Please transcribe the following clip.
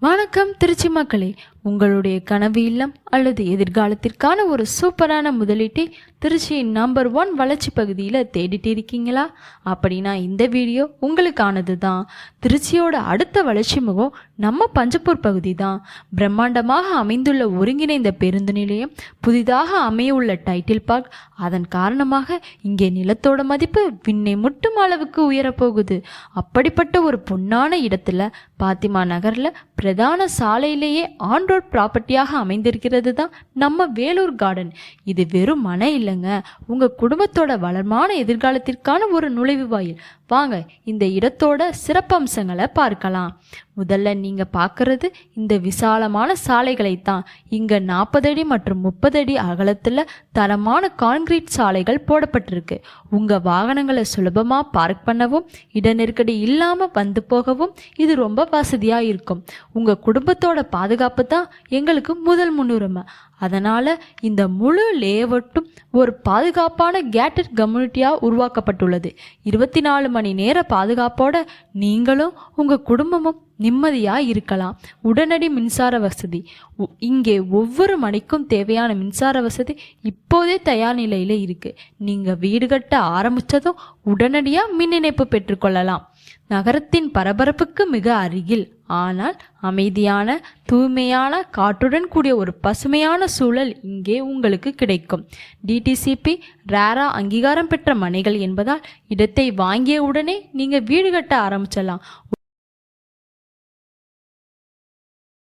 வணக்கம் திருச்சி மக்களே. உங்களுடைய கனவு இல்லம் அல்லது எதிர்காலத்திற்கான ஒரு சூப்பரான முதலீட்டை திருச்சியின் நம்பர் ஒன் வளர்ச்சி பகுதியில் தேடிட்டு இருக்கீங்களா? அப்படின்னா இந்த வீடியோ உங்களுக்கானது தான் திருச்சியோட அடுத்த வளர்ச்சி முகம் நம்ம பஞ்சப்பூர் பகுதி தான். பிரம்மாண்டமாக அமைந்துள்ள ஒருங்கிணைந்த பேருந்து நிலையம் புதிதாக அமையவுள்ள டைட்டில் பார்க் அதன் காரணமாக இங்கே நிலத்தோட மதிப்பு விண்ணை முட்டும் அளவுக்கு உயரப்போகுது. அப்படிப்பட்ட ஒரு பொன்னான இடத்துல பாத்திமா நகரில் பிரதான சாலையிலேயே ஆண் ரோட் ப்ராப்பர்ட்டியாக அமைந்திருக்கிறது தான் நம்ம வேலூர் கார்டன் இது வெறும் மன இல்லைங்க. உங்கள் குடும்பத்தோட வளமான எதிர்காலத்திற்கான ஒரு நுழைவு வாயில். வாங்க இந்த இடத்தோட சிறப்பம்சங்களை பார்க்கலாம். முதல்ல நீங்கள் பார்க்குறது இந்த விசாலமான சாலைகளை தான் இங்கே நாற்பது அடி மற்றும் முப்பது அடி அகலத்தில் தரமான கான்கிரீட் சாலைகள் போடப்பட்டிருக்கு. உங்கள் வாகனங்களை சுலபமாக பார்க் பண்ணவும் இட நெருக்கடி இல்லாமல் வந்து போகவும் இது ரொம்ப வசதியாக இருக்கும். உங்கள் குடும்பத்தோட பாதுகாப்பு தான் எங்களுக்கு முதல் முன்னுரிமை. அதனால் இந்த முழு லேஅவுட்டும் ஒரு பாதுகாப்பான கேட்டட் கம்யூனிட்டியாக உருவாக்கப்பட்டுள்ளது. இருபத்தி நாலு மணி நேர பாதுகாப்போட நீங்களும் உங்கள் குடும்பமும் நிம்மதியாக இருக்கலாம். உடனடி மின்சார வசதி. இங்கே ஒவ்வொரு மணிக்கும் தேவையான மின்சார வசதி இப்போதே தயார் நிலையில் இருக்குது நீங்கள் வீடு கட்ட ஆரம்பித்ததும் உடனடியாக மின் இணைப்பு பெற்றுக்கொள்ளலாம் நகரத்தின் பரபரப்புக்கு மிக அருகில். ஆனால் அமைதியான தூய்மையான காற்றுடன் கூடிய ஒரு பசுமையான சூழல் இங்கே உங்களுக்கு கிடைக்கும். டிடிசிபி ரேரா அங்கீகாரம் பெற்ற மனைகள் என்பதால் இடத்தை வாங்கிய உடனே நீங்கள் வீடு கட்ட ஆரம்பிச்சிடலாம்